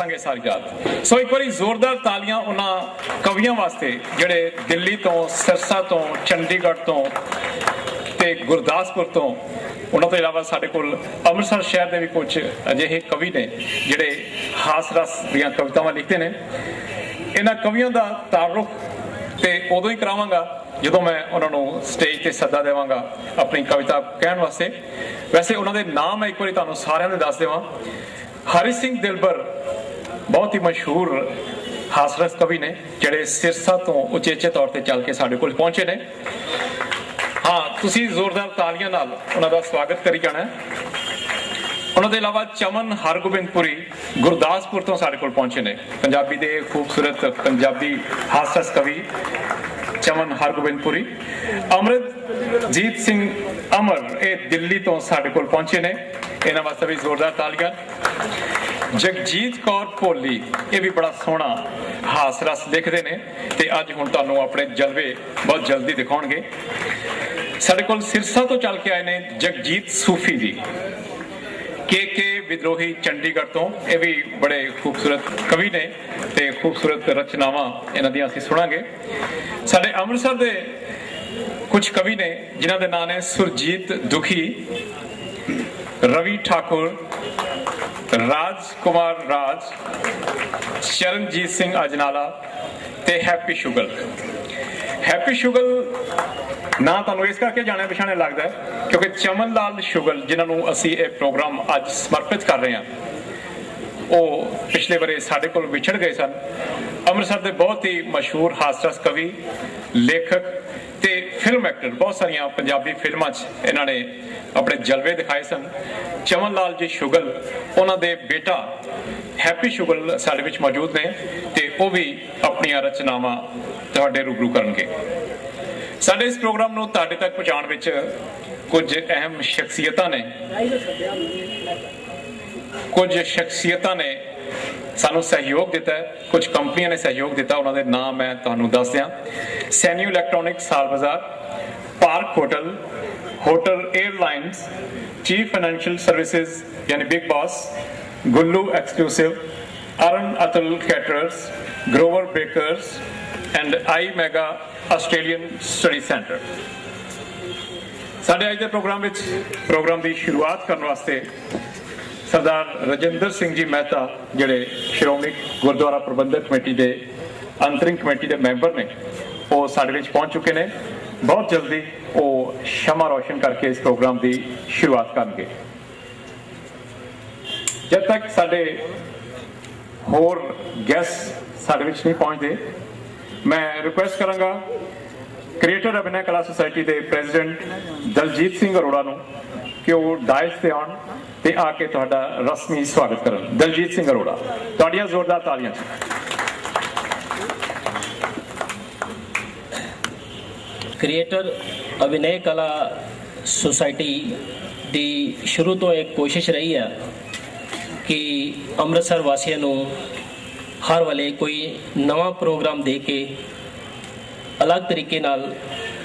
ਹੱਸਾਂਗੇ ਸਾਰੀ ਰਾਤ। ਸੋ ਇੱਕ ਵਾਰੀ ਜ਼ੋਰਦਾਰ ਤਾਲੀਆਂ ਉਹਨਾਂ ਕਵੀਆਂ ਵਾਸਤੇ, ਜਿਹੜੇ ਦਿੱਲੀ ਤੋਂ, ਸਿਰਸਾ ਤੋਂ, ਚੰਡੀਗੜ੍ਹ ਤੋਂ ਤੇ ਗੁਰਦਾਸਪੁਰ ਤੋਂ, ਉਹਨਾਂ ਤੋਂ ਇਲਾਵਾ ਸਾਡੇ ਕੋਲ ਅੰਮ੍ਰਿਤਸਰ ਸ਼ਹਿਰ ਦੇ ਵੀ ਕੁਝ ਅਜਿਹੇ ਕਵੀ ਨੇ, ਜਿਹੜੇ ਹਾਸ ਰਸ ਦੀਆਂ ਕਵਿਤਾਵਾਂ ਲਿਖਦੇ ਨੇ। ਇਹਨਾਂ ਕਵੀਆਂ ਦਾ ਤਾਰੁਫ ਤੇ ਉਦੋਂ ਹੀ ਕਰਾਵਾਂਗਾ, ਜਦੋਂ ਮੈਂ ਉਹਨਾਂ ਨੂੰ ਸਟੇਜ ਤੇ ਸੱਦਾ ਦੇਵਾਂਗਾ ਆਪਣੀ ਕਵਿਤਾ ਕਹਿਣ ਵਾਸਤੇ। ਵੈਸੇ ਉਹਨਾਂ ਦੇ ਨਾਮ ਇੱਕ ਵਾਰੀ ਤੁਹਾਨੂੰ ਸਾਰਿਆਂ ਨੂੰ ਦੱਸ ਦੇਵਾਂ। ਹਰੀ ਸਿੰਘ ਦਿਲਬਰ ਬਹੁਤ ਹੀ ਮਸ਼ਹੂਰ ਹਾਸਰਸ ਕਵੀ ਨੇ, ਜਿਹੜੇ ਸਿਰਸਾ ਤੋਂ ਉਚੇਚੇ ਤੌਰ ਤੇ ਚੱਲ ਕੇ ਸਾਡੇ ਕੋਲ ਪਹੁੰਚੇ ਨੇ। ਹਾਂ, ਤੁਸੀਂ ਜ਼ੋਰਦਾਰ ਤਾਲੀਆਂ ਨਾਲ ਉਹਨਾਂ ਦਾ ਸਵਾਗਤ ਕਰੀ ਜਾਣਾ ਉਹਨਾਂ ਦੇ ਇਲਾਵਾ ਚਮਨ ਹਰਗੋਬਿੰਦਪੁਰੀ ਗੁਰਦਾਸਪੁਰ ਤੋਂ ਸਾਡੇ ਕੋਲ ਪਹੁੰਚੇ ਨੇ। ਪੰਜਾਬੀ ਦੇ ਖੂਬਸੂਰਤ ਪੰਜਾਬੀ ਹਾਸਰਸ ਕਵੀ ਚਮਨ ਹਰਗੋਬਿੰਦਪੁਰੀ। ਅਮਰਜੀਤ ਸਿੰਘ ਅਮਰ ਇਹ ਦਿੱਲੀ ਤੋਂ ਸਾਡੇ ਕੋਲ ਪਹੁੰਚੇ ਨੇ। ਇਹਨਾਂ ਵਾਸਤੇ ਵੀ ਜ਼ੋਰਦਾਰ ਤਾਲੀਆਂ। ਜਗਜੀਤ ਕੌਰ ਭੋਲੀ, ਇਹ ਵੀ ਬੜਾ ਸੋਹਣਾ ਹਾਸ ਰਸ ਲਿਖਦੇ ਨੇ ਤੇ ਅੱਜ ਹੁਣ ਤੁਹਾਨੂੰ ਆਪਣੇ ਜਲਵੇ ਬਹੁਤ ਜਲਦੀ ਦਿਖਾਉਣਗੇ। ਸਾਡੇ ਕੋਲ ਸਿਰਸਾ ਤੋਂ ਚੱਲ ਕੇ ਆਏ ਨੇ ਜਗਜੀਤ ਸੂਫੀ ਜੀ। ਕੇ ਕੇ ਵਿਦਰੋਹੀ ਚੰਡੀਗੜ੍ਹ ਤੋਂ, ਇਹ ਵੀ ਬੜੇ ਖੂਬਸੂਰਤ ਕਵੀ ਨੇ ਤੇ ਖੂਬਸੂਰਤ ਰਚਨਾਵਾਂ ਇਹਨਾਂ ਦੀਆਂ ਅਸੀਂ ਸੁਣਾਂਗੇ। ਸਾਡੇ ਅੰਮ੍ਰਿਤਸਰ ਦੇ ਕੁਝ ਕਵੀ ਨੇ, ਜਿਨ੍ਹਾਂ ਦੇ ਨਾਂ ਨੇ ਸੁਰਜੀਤ ਦੁਖੀ, ਰਵੀ ਠਾਕੁਰ ਰਾਜ ਕੁਮਾਰ ਰਾਜ ਚਰਨਜੀਤ ਸਿੰਘ ਅਜਨਾਲਾ ਤੇ ਹੈਪੀ ਸ਼ੁਗਲ। ਹੈਪੀ ਸ਼ੁਗਲ, ਨਾ ਤੁਹਾਨੂੰ ਇਸ ਕਰਕੇ ਜਾਣਿਆ ਪਛਾਣਿਆ ਲੱਗਦਾ ਕਿਉਂਕਿ ਚਮਨ ਲਾਲ ਸ਼ੁਗਲ, ਜਿਨ੍ਹਾਂ ਨੂੰ ਅਸੀਂ ਇਹ ਪ੍ਰੋਗਰਾਮ ਅੱਜ ਸਮਰਪਿਤ ਕਰ ਰਹੇ ਹਾਂ, ਉਹ ਪਿਛਲੇ ਬਰੇ ਸਾਡੇ ਕੋਲ ਵਿਛੜ ਗਏ ਸਨ। ਅੰਮ੍ਰਿਤਸਰ ਦੇ ਬਹੁਤ ਹੀ ਮਸ਼ਹੂਰ ਹਾਸਰਸ ਕਵੀ, ਲੇਖਕ ਫਿਲਮ ਐਕਟਰ ਬਹੁਤ ਸਾਰੀਆਂ ਪੰਜਾਬੀ ਫਿਲਮਾਂ 'ਚ ਇਹਨਾਂ ਨੇ ਆਪਣੇ ਜਲਵੇ ਦਿਖਾਏ ਸਨ। ਚਮਨ ਲਾਲ ਜੀ ਸ਼ੁਗਲ, ਉਹਨਾਂ ਦੇ ਬੇਟਾ ਹੈਪੀ ਸ਼ੁਗਲ ਸਾਡੇ ਵਿੱਚ ਮੌਜੂਦ ਨੇ ਤੇ ਉਹ ਵੀ ਆਪਣੀਆਂ ਰਚਨਾਵਾਂ ਤੁਹਾਡੇ ਰੂਬਰੂ ਕਰਨਗੇ। ਸਾਡੇ ਇਸ ਪ੍ਰੋਗਰਾਮ ਨੂੰ ਤੁਹਾਡੇ ਤੱਕ ਪਹੁੰਚਾਉਣ ਵਿੱਚ ਕੁਝ ਅਹਿਮ ਸ਼ਖਸੀਅਤਾਂ ਨੇ। ਕੁਝ ਸ਼ਖਸੀਅਤਾਂ ਨੇ ਸਾਨੂੰ ਸਹਿਯੋਗ ਦਿੱਤਾ ਕੁਝ ਕੰਪਨੀਆਂ ਨੇ ਸਹਿਯੋਗ ਦਿੱਤਾ। ਉਹਨਾਂ ਦੇ ਨਾਮ ਮੈਂ ਤੁਹਾਨੂੰ ਦੱਸ ਦਿਆਂ। ਸੈਨਿਊ ਇਲੈਕਟ੍ਰੋਨਿਕਸ ਸਾਲ ਬਾਜ਼ਾਰ। Park Hotel hotel airlines chief financial services ਯਾਨੀ ਬਿਗ ਬਾਸ ਗੁੱਲੂ ਐਕਸਕਲੂਸਿਵ ਅਰਨ ਅਤਲ caterers Grover bakers and I mega Australian study centre ਸਾਡੇ ਅੱਜ ਦੇ ਪ੍ਰੋਗਰਾਮ ਵਿੱਚ ਪ੍ਰੋਗਰਾਮ ਦੀ ਸ਼ੁਰੂਆਤ ਕਰਨ ਵਾਸਤੇ ਸਰਦਾਰ ਰਜਿੰਦਰ ਸਿੰਘ ਜੀ ਮਹਿਤਾ, ਜਿਹੜੇ ਸ਼੍ਰੋਮਣੀ ਗੁਰਦੁਆਰਾ ਪ੍ਰਬੰਧਕ ਕਮੇਟੀ ਦੇ ਅੰਤਰਿੰਗ ਕਮੇਟੀ ਦੇ ਮੈਂਬਰ ਨੇ, ਉਹ ਸਾਡੇ ਵਿੱਚ ਪਹੁੰਚ ਚੁੱਕੇ ਨੇ। ਬਹੁਤ ਜਲਦੀ ਉਹ ਸ਼ਮਾ ਰੋਸ਼ਨ ਕਰਕੇ ਇਸ ਪ੍ਰੋਗਰਾਮ ਦੀ ਸ਼ੁਰੂਆਤ ਕਰਨਗੇ। ਜਦ ਤੱਕ ਸਾਡੇ ਹੋਰ ਗੈਸਟ ਸਾਡੇ ਵਿੱਚ ਨਹੀਂ ਪਹੁੰਚਦੇ, ਮੈਂ ਰਿਕੁਐਸਟ ਕਰਾਂਗਾ ਕ੍ਰੀਏਟਰ ਅਭਿਨੈ ਕਲਾ ਸੁਸਾਇਟੀ ਦੇ ਪ੍ਰੈਜ਼ੀਡੈਂਟ ਦਲਜੀਤ ਸਿੰਘ ਅਰੋੜਾ ਨੂੰ ਕਿ ਉਹ ਡਾਇਸ ਤੇ ਆਉਣ ਤੇ ਆ ਕੇ ਤੁਹਾਡਾ ਰਸਮੀ ਸਵਾਗਤ ਕਰਨ। ਦਲਜੀਤ ਸਿੰਘ ਅਰੋੜਾ, ਤੁਹਾਡੀਆਂ ਜ਼ੋਰਦਾਰ ਤਾਲੀਆਂ ਕ੍ਰੀਏਟਰ ਅਭਿਨੈ ਕਲਾ ਸੁਸਾਇਟੀ ਦੀ ਸ਼ੁਰੂ ਤੋਂ ਇੱਕ ਕੋਸ਼ਿਸ਼ ਰਹੀ ਹੈ ਕਿ ਅੰਮ੍ਰਿਤਸਰ ਵਾਸੀਆਂ ਨੂੰ ਹਰ ਵੇਲੇ ਕੋਈ ਨਵਾਂ ਪ੍ਰੋਗਰਾਮ ਦੇ ਕੇ ਅਲੱਗ ਤਰੀਕੇ ਨਾਲ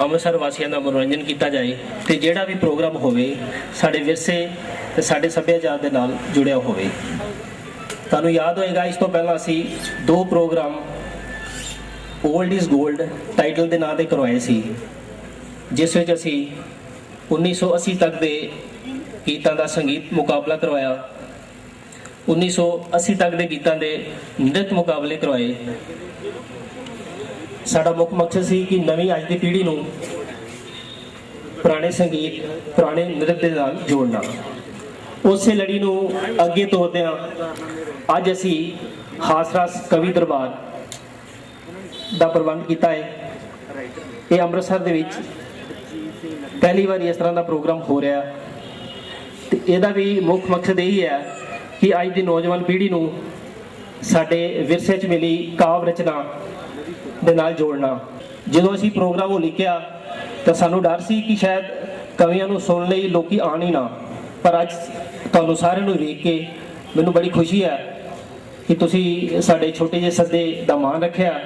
ਅੰਮ੍ਰਿਤਸਰ ਵਾਸੀਆਂ ਦਾ ਮਨੋਰੰਜਨ ਕੀਤਾ ਜਾਏ ਤੇ ਜਿਹੜਾ ਵੀ ਪ੍ਰੋਗਰਾਮ ਹੋਵੇ, ਸਾਡੇ ਵਿਰਸੇ ਤੇ ਸਾਡੇ ਸੱਭਿਆਚਾਰ ਦੇ ਨਾਲ ਜੁੜਿਆ ਹੋਵੇ। ਤੁਹਾਨੂੰ ਯਾਦ ਹੋਏਗਾ, ਇਸ ਤੋਂ ਪਹਿਲਾਂ ਅਸੀਂ ਦੋ ਪ੍ਰੋਗਰਾਮ 올ਡ ਇਜ਼ 골ਡ ਟਾਈਟਲ ਦੇ ਨਾਂ ਤੇ ਕਰਵਾਏ ਸੀ। ਜਿਸ ਵਿੱਚ ਅਸੀਂ 1980 ਤੱਕ ਦੇ ਗੀਤਾਂ ਦਾ ਸੰਗੀਤ ਮੁਕਾਬਲਾ ਕਰਵਾਇਆ। 1980 ਤੱਕ ਦੇ ਗੀਤਾਂ ਦੇ ਨ੍ਰਿਤ ਮੁਕਾਬਲੇ ਕਰਵਾਏ। ਸਾਡਾ ਮੁੱਖ ਮਕਸਦ ਸੀ ਕਿ ਨਵੀਂ ਅੱਜ ਦੀ ਪੀੜ੍ਹੀ ਨੂੰ ਪੁਰਾਣੇ ਸੰਗੀਤ, ਪੁਰਾਣੇ ਨ੍ਰਿਤ ਦੇ ਨਾਲ ਜੋੜਨਾ। ਉਸੇ ਲੜੀ ਨੂੰ ਅੱਗੇ ਤੋਰਦਿਆਂ ਅੱਜ ਅਸੀਂ ਹਾਸਰਸ ਕਵੀ ਦਰਬਾਰ ਦਾ ਪ੍ਰਬੰਧ ਕੀਤਾ ਹੈ। ਇਹ ਅੰਮ੍ਰਿਤਸਰ ਦੇ ਵਿੱਚ ਪਹਿਲੀ ਵਾਰ ਇਸ ਤਰ੍ਹਾਂ ਦਾ ਪ੍ਰੋਗਰਾਮ ਹੋ ਰਿਹਾ। ਤੇ ਇਹਦਾ ਵੀ ਮੁੱਖ ਮਕਸਦ ਇਹ ਹੀ ਹੈ ਕਿ ਅੱਜ ਦੀ ਨੌਜਵਾਨ ਪੀੜ੍ਹੀ ਨੂੰ ਸਾਡੇ ਵਿਰਸੇ 'ਚ ਮਿਲੀ ਕਾਵ ਰਚਨਾ ਦੇ ਨਾਲ ਜੋੜਨਾ। ਜਦੋਂ ਅਸੀਂ ਪ੍ਰੋਗਰਾਮ ਉਹ ਲਿਖਿਆ, ਤਾਂ ਸਾਨੂੰ ਡਰ ਸੀ ਕਿ ਸ਼ਾਇਦ ਕਵੀਆਂ ਨੂੰ ਸੁਣਨ ਲਈ ਲੋਕੀ ਆਣ ਹੀ ਨਾ। ਪਰ ਅੱਜ ਤੁਹਾਨੂੰ ਸਾਰਿਆਂ ਨੂੰ ਵੇਖ ਕੇ ਮੈਨੂੰ ਬੜੀ ਖੁਸ਼ੀ ਹੈ ਕਿ ਤੁਸੀਂ ਸਾਡੇ ਛੋਟੇ ਜਿਹੇ ਸੱਦੇ ਦਾ ਮਾਣ ਰੱਖਿਆ।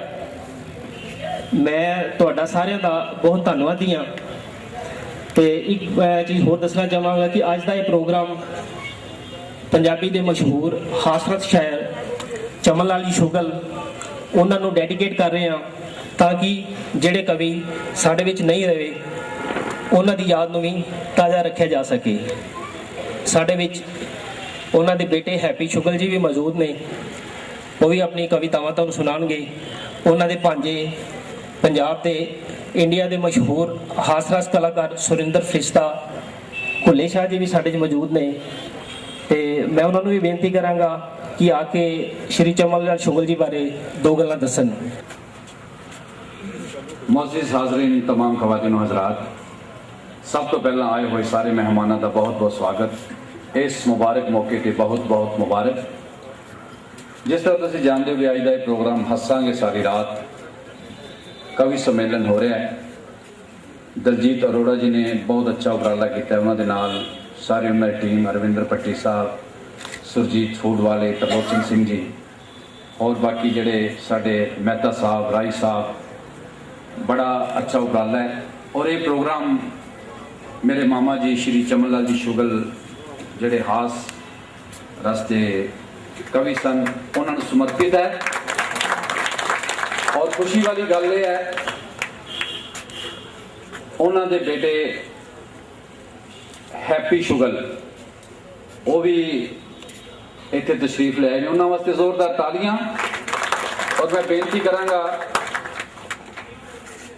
ਮੈਂ ਤੁਹਾਡਾ ਸਾਰਿਆਂ ਦਾ ਬਹੁਤ ਧੰਨਵਾਦੀ ਹਾਂ। ਤੇ ਇੱਕ, ਮੈਂ ਚੀਜ਼ ਹੋਰ ਦੱਸਣਾ ਚਾਹਾਂਗਾ ਕਿ ਅੱਜ ਦਾ ਇਹ ਪ੍ਰੋਗਰਾਮ ਪੰਜਾਬੀ ਦੇ ਮਸ਼ਹੂਰ ਹਾਸਰਤ ਸ਼ਾਇਰ ਚਮਨ ਲਾਲ ਜੀ ਸ਼ੁਗਲ, ਉਹਨਾਂ ਨੂੰ ਡੈਡੀਕੇਟ ਕਰ ਰਹੇ ਹਾਂ ਤਾਂ ਕਿ ਜਿਹੜੇ ਕਵੀ ਸਾਡੇ ਵਿੱਚ ਨਹੀਂ ਰਹੇ, ਉਹਨਾਂ ਦੀ ਯਾਦ ਨੂੰ ਵੀ ਤਾਜ਼ਾ ਰੱਖਿਆ ਜਾ ਸਕੇ। ਸਾਡੇ ਵਿੱਚ ਉਹਨਾਂ ਦੇ ਬੇਟੇ ਹੈਪੀ ਸ਼ੁਗਲ ਜੀ ਵੀ ਮੌਜੂਦ ਨੇ, ਉਹ ਵੀ ਆਪਣੀ ਕਵਿਤਾਵਾਂ ਤੁਹਾਨੂੰ ਸੁਣਾਉਣਗੇ। ਉਹਨਾਂ ਦੇ ਭਾਂਜੇ ਪੰਜਾਬ ਤੇ ਇੰਡੀਆ ਦੇ ਮਸ਼ਹੂਰ ਹਾਸਰਸ ਕਲਾਕਾਰ ਸੁਰਿੰਦਰ ਫਰਿਸ਼ਤਾ ਭੁੱਲੇ ਸ਼ਾਹ ਜੀ ਵੀ ਸਾਡੇ 'ਚ ਮੌਜੂਦ ਨੇ ਤੇ ਮੈਂ ਉਹਨਾਂ ਨੂੰ ਵੀ ਬੇਨਤੀ ਕਰਾਂਗਾ ਕਿ ਆ ਕੇ ਸ਼੍ਰੀ ਚਮਨ ਲਾਲ ਸ਼ੁਗਲ ਜੀ ਬਾਰੇ ਦੋ ਗੱਲਾਂ ਦੱਸਣ ਮੌਜੂਦ ਹਾਜ਼ਰੀਨ तमाम ਖਵਾਤਿਨ ਹਜ਼ਰਾਤ ਸਭ ਤੋਂ ਪਹਿਲਾਂ ਆਏ ਹੋਏ ਸਾਰੇ ਮਹਿਮਾਨਾਂ ਦਾ ਬਹੁਤ-ਬਹੁਤ ਸਵਾਗਤ ਇਸ ਮੁਬਾਰਕ ਮੌਕੇ ਤੇ ਬਹੁਤ-ਬਹੁਤ ਮੁਬਾਰਕ ਜਿਸ ਤਰ੍ਹਾਂ ਤੁਸੀਂ ਜਾਣਦੇ ਹੋ ਵੀ ਅੱਜ ਦਾ ਇਹ ਪ੍ਰੋਗਰਾਮ ਹੱਸਾਂਗੇ ਸਾਰੀ ਰਾਤ ਕਵੀ ਸੰਮੇਲਨ ਹੋ ਰਿਹਾ ਹੈ। ਦਲਜੀਤ ਅਰੋੜਾ ਜੀ ਨੇ ਬਹੁਤ ਅੱਛਾ ਉਪਰਾਲਾ ਕੀਤਾ ਉਹਨਾਂ ਦੇ ਨਾਲ ਸਾਰੀ ਉਹਨਾਂ ਦੀ ਟੀਮ, ਅਰਵਿੰਦਰ ਪੱਟੀ ਸਾਹਿਬ, ਸੁਰਜੀਤ ਫੂਡ ਵਾਲੇ ਤਰਲੋਚਨ ਸਿੰਘ ਜੀ ਔਰ ਬਾਕੀ ਜਿਹੜੇ ਸਾਡੇ ਮਹਿਤਾ ਸਾਹਿਬ, ਰਾਈ ਸਾਹਿਬ, ਬੜਾ ਅੱਛਾ ਉਪਰਾਲਾ ਹੈ। ਔਰ ਇਹ ਪ੍ਰੋਗਰਾਮ ਮੇਰੇ ਮਾਮਾ ਜੀ ਸ਼੍ਰੀ ਚਮਨ ਲਾਲ ਜੀ ਸ਼ੁਗਲ ਜਿਹੜੇ ਹਾਸ ਰਸਤੇ ਕਵੀ ਸਨ, ਉਹਨਾਂ ਨੂੰ ਸਮਰਪਿਤ ਹੈ। ਔਰ ਖੁਸ਼ੀ ਵਾਲੀ ਗੱਲ ਇਹ ਹੈ। ਉਹਨਾਂ ਦੇ ਬੇਟੇ ਹੈਪੀ ਸ਼ੁਗਲ ਉਹ ਵੀ ਇੱਥੇ ਤਸ਼ਰੀਫ ਲੈ ਆਏ ਉਹਨਾਂ ਵਾਸਤੇ ਜ਼ੋਰਦਾਰ ਤਾਲੀਆਂ। ਔਰ ਮੈਂ ਬੇਨਤੀ ਕਰਾਂਗਾ,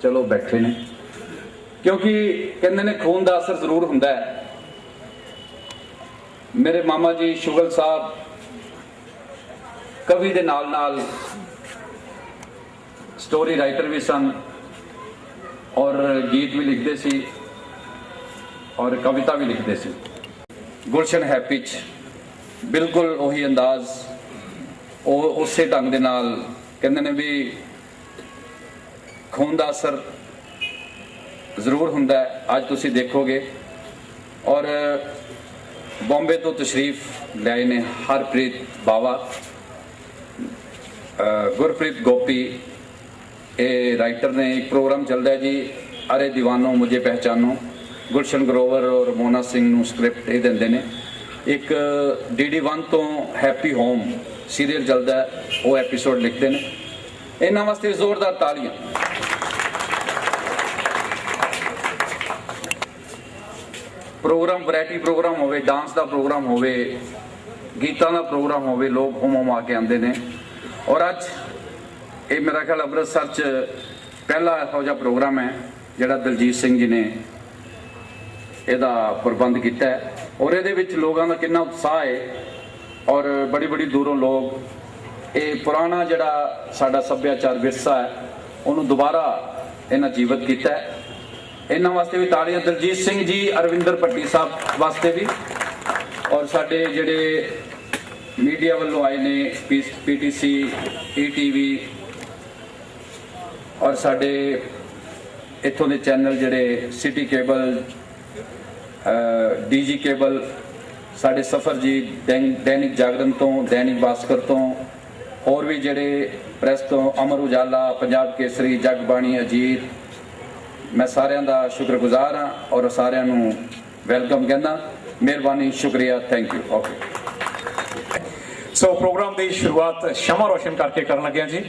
ਚਲੋ ਬੈਠੇ ਨੇ। ਕਿਉਂਕਿ ਕਹਿੰਦੇ ਨੇ ਖੂਨ ਦਾ ਅਸਰ ਜ਼ਰੂਰ ਹੁੰਦਾ ਹੈ। ਮੇਰੇ ਮਾਮਾ ਜੀ ਸ਼ੁਗਲ ਸਾਹਿਬ ਕਵੀ ਦੇ ਨਾਲ ਨਾਲ ਸਟੋਰੀ ਰਾਈਟਰ ਵੀ ਸਨ ਔਰ ਗੀਤ ਵੀ ਲਿਖਦੇ ਸੀ ਔਰ ਕਵਿਤਾ ਵੀ ਲਿਖਦੇ ਸੀ। ਗੁਲਸ਼ਨ ਹੈਪੀ ਚ ਬਿਲਕੁਲ ਉਹੀ ਅੰਦਾਜ਼। ਉਹ ਉਸੇ ਢੰਗ ਦੇ ਨਾਲ ਕਹਿੰਦੇ ਨੇ ਵੀ ਖੂਨ ਦਾ ਅਸਰ ਜ਼ਰੂਰ ਹੁੰਦਾ ਹੈ, ਅੱਜ ਤੁਸੀਂ ਦੇਖੋਗੇ। ਔਰ ਬੰਬੇ ਤੋਂ ਤਸ਼ਰੀਫ ਲਿਆਏ ਨੇ ਹਰਪ੍ਰੀਤ ਬਾਵਾ ਗੁਰਪ੍ਰੀਤ ਗੋਪੀ ਇਹ ਰਾਈਟਰ ਨੇ ਇੱਕ ਪ੍ਰੋਗਰਾਮ ਚੱਲਦਾ ਹੈ ਜੀ, ਅਰੇ دیਵਾਨੋ ਮੁਝੇ ਪਹਿਚਾਨੋ। ਗੁਲਸ਼ਨ ਗਰੋਵਰ ਔਰ ਮੋਨਾ ਸਿੰਘ ਨੂੰ ਸਕ੍ਰਿਪਟ ਇਹ ਦਿੰਦੇ ਨੇ। ਇੱਕ ਡੀਡੀ1 ਤੋਂ ਹੈਪੀ ਹੋਮ ਸੀਰੀਅਲ ਚੱਲਦਾ ਉਹ ਐਪੀਸੋਡ ਲਿਖਦੇ ਨੇ। ਇਹਨਾਂ ਵਾਸਤੇ ਜ਼ੋਰਦਾਰ ਤਾਲੀਆਂ। ਪ੍ਰੋਗਰਾਮ, ਵੈਰਾਈਟੀ ਪ੍ਰੋਗਰਾਮ ਹੋਵੇ ਡਾਂਸ ਦਾ ਪ੍ਰੋਗਰਾਮ ਹੋਵੇ, ਗੀਤਾਂ ਦਾ ਪ੍ਰੋਗਰਾਮ ਹੋਵੇ, ਲੋਕ ਹੁਮ ਹੁਮ ਆ ਕੇ ਆਉਂਦੇ ਨੇ। ਔਰ ਅੱਜ ਇਹ ਮੇਰਾ ਖਿਆਲ ਅੰਮ੍ਰਿਤਸਰ ਚ ਪਹਿਲਾ ਇਹੋ ਜਿਹਾ ਪ੍ਰੋਗਰਾਮ ਹੈ, ਜਿਹੜਾ ਦਲਜੀਤ ਸਿੰਘ ਜੀ ਨੇ ਇਹਦਾ ਪ੍ਰਬੰਧ ਕੀਤਾ ਹੈ। ਔਰ ਇਹਦੇ ਵਿੱਚ ਲੋਕਾਂ ਦਾ ਕਿੰਨਾ ਉਤਸ਼ਾਹ ਹੈ ਔਰ ਬੜੀ ਬੜੀ ਦੂਰੋਂ ਲੋਕ ਇਹ ਪੁਰਾਣਾ ਜਿਹੜਾ ਸਾਡਾ ਸੱਭਿਆਚਾਰ ਵਿਰਸਾ ਹੈ, ਉਹਨੂੰ ਦੁਬਾਰਾ ਇਹਨਾਂ ਜੀਵਤ ਕੀਤਾ ਹੈ। ਇਹਨਾਂ ਵਾਸਤੇ ਵੀ ਤਾੜੀਆਂ ਦਲਜੀਤ ਸਿੰਘ ਜੀ, ਅਰਵਿੰਦਰ ਭੱਟੀ ਸਾਹਿਬ ਵਾਸਤੇ ਵੀ। ਔਰ ਸਾਡੇ ਜਿਹੜੇ ਮੀਡੀਆ ਵੱਲੋਂ ਆਏ ਨੇ ਪੀਟੀਸੀ ਈਟੀਵੀ ਔਰ ਸਾਡੇ ਇੱਥੋਂ ਦੇ ਚੈਨਲ ਜਿਹੜੇ ਸਿਟੀ ਕੇਬਲ ਡੀਜੀ ਕੇਬਲ, ਸਾਡੇ ਸਫਰ ਜੀ ਦੈਨ- ਦੈਨਿਕ ਜਾਗਰਣ ਤੋਂ, ਦੈਨਿਕ ਭਾਸਕਰ ਤੋਂ, ਹੋਰ ਵੀ ਜਿਹੜੇ ਪ੍ਰੈਸ ਤੋਂ, ਅਮਰ ਉਜਾਲਾ, ਪੰਜਾਬ ਕੇਸਰੀ, ਜਗਬਾਣੀ ਅਜੀਤ, ਮੈਂ ਸਾਰਿਆਂ ਦਾ ਸ਼ੁਕਰਗੁਜ਼ਾਰ ਹਾਂ ਔਰ ਸਾਰਿਆਂ ਨੂੰ ਵੈਲਕਮ ਕਹਿੰਦਾ। ਮਿਹਰਬਾਨੀ, ਸ਼ੁਕਰੀਆ thank you okay so programme ਦੀ ਸ਼ੁਰੂਆਤ ਸ਼ਮਾ ਰੋਸ਼ਨ ਕਰਕੇ ਕਰਨ ਲੱਗਿਆ ਜੀ।